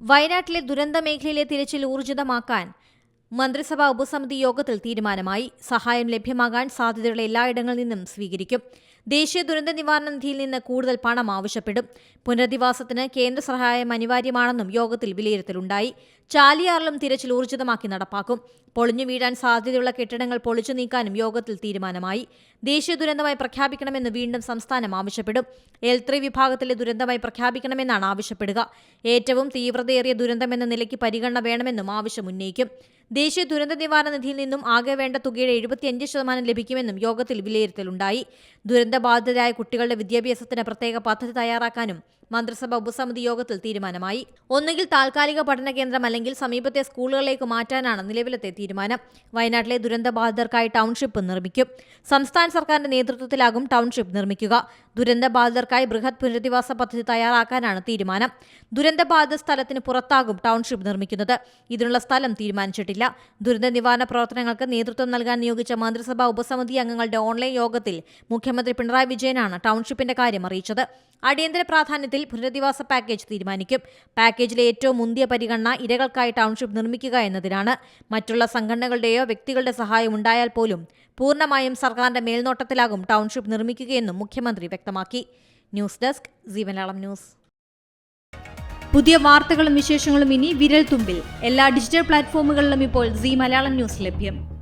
വയനാട്ടിലെ ദുരന്ത മേഖലയിലെ തിരച്ചിൽ ഊർജിതമാക്കാൻ മന്ത്രിസഭാ ഉപസമിതി യോഗത്തിൽ തീരുമാനമായി സഹായം ലഭ്യമാകാൻ സാധ്യതയുള്ള എല്ലായിടങ്ങളിൽ നിന്നും സ്വീകരിക്കും. ദേശീയ ദുരന്ത നിവാരണ നിധിയിൽ നിന്ന് കൂടുതൽ പണം ആവശ്യപ്പെടും. പുനരധിവാസത്തിന് കേന്ദ്ര സഹായം അനിവാര്യമാണെന്നും യോഗത്തിൽ വിലയിരുത്തലുണ്ടായി. ചാലിയാറിലും തിരച്ചിൽ ഊർജിതമാക്കി നടപ്പാക്കും. പൊളിഞ്ഞു വീഴാൻ സാധ്യതയുള്ള കെട്ടിടങ്ങൾ പൊളിച്ചു നീക്കാനും യോഗത്തിൽ തീരുമാനമായി. ദേശീയ ദുരന്തമായി പ്രഖ്യാപിക്കണമെന്ന് വീണ്ടും സംസ്ഥാനം ആവശ്യപ്പെടും. എൽ ത്രീ വിഭാഗത്തിലെ ദുരന്തമായി പ്രഖ്യാപിക്കണമെന്നാണ് ആവശ്യപ്പെടുക. ഏറ്റവും തീവ്രതയേറിയ ദുരന്തമെന്ന നിലയ്ക്ക് പരിഗണന വേണമെന്നും ആവശ്യം ഉന്നയിക്കും. ദേശീയ ദുരന്ത നിവാരണ നിധിയിൽ നിന്നും ആകെ വേണ്ട തുകയുടെ എഴുപത്തിയഞ്ച് ശതമാനം ലഭിക്കുമെന്നും യോഗത്തിൽ വിലയിരുത്തലുണ്ടായി. ദുരന്തബാധിതരായ കുട്ടികളുടെ വിദ്യാഭ്യാസത്തിന് പ്രത്യേക പദ്ധതി തയ്യാറാക്കാനും മന്ത്രിസഭ ഉപസമിതി യോഗത്തിൽ തീരുമാനമായി. ഒന്നുകിൽ താൽക്കാലിക പഠന കേന്ദ്രം അല്ലെങ്കിൽ സമീപത്തെ സ്കൂളുകളിലേക്ക് മാറ്റാനാണ് നിലവിലത്തെ തീരുമാനം. വയനാട്ടിലെ ദുരന്തബാധിതർക്കായി ടൗൺഷിപ്പ് നിർമ്മിക്കും. സംസ്ഥാന സർക്കാരിന്റെ നേതൃത്വത്തിലാകും ടൗൺഷിപ്പ് നിർമ്മിക്കുക. ദുരന്തബാധിതർക്കായി ബൃഹത് പുനരധിവാസ പദ്ധതി തയ്യാറാക്കാനാണ് തീരുമാനം. ദുരന്തബാധിത സ്ഥലത്തിന് പുറത്താകും ടൗൺഷിപ്പ് നിർമ്മിക്കുന്നത്. ഇതിനുള്ള സ്ഥലം തീരുമാനിച്ചിട്ടില്ല. ദുരന്ത നിവാരണ പ്രവർത്തനങ്ങൾക്ക് നേതൃത്വം നൽകാൻ നിയോഗിച്ച മന്ത്രിസഭാ ഉപസമിതി അംഗങ്ങളുടെ ഓൺലൈൻ യോഗത്തിൽ മുഖ്യമന്ത്രി പിണറായി വിജയനാണ് ടൗൺഷിപ്പിന്റെ കാര്യം അറിയിച്ചത്. അടിയന്തര പ്രാധാന്യത്തിൽ പുനരധിവാസ പാക്കേജ് തീരുമാനിക്കും. പാക്കേജിലെ ഏറ്റവും മുന്തിയ പരിഗണന ഇരകൾക്കായി ടൗൺഷിപ്പ് നിർമ്മിക്കുക എന്നതിനാണ്. മറ്റുള്ള സംഘടനകളുടെയോ വ്യക്തികളുടെ സഹായം ഉണ്ടായാൽ പോലും പൂർണമായും സർക്കാരിന്റെ മേൽനോട്ടത്തിലാകും ടൗൺഷിപ്പ് നിർമ്മിക്കുകയെന്നും മുഖ്യമന്ത്രി വ്യക്തമാക്കി. ന്യൂസ് ഡെസ്ക് ജീവനാളം ന്യൂസ്. പുതിയ വാർത്തകളും വിശേഷങ്ങളും ഇനി വിരൽ തുമ്പിൽ എല്ലാ ഡിജിറ്റൽ പ്ലാറ്റ്ഫോമുകളിലും ഇപ്പോൾ സി മലയാളം ന്യൂസ് ലഭ്യം.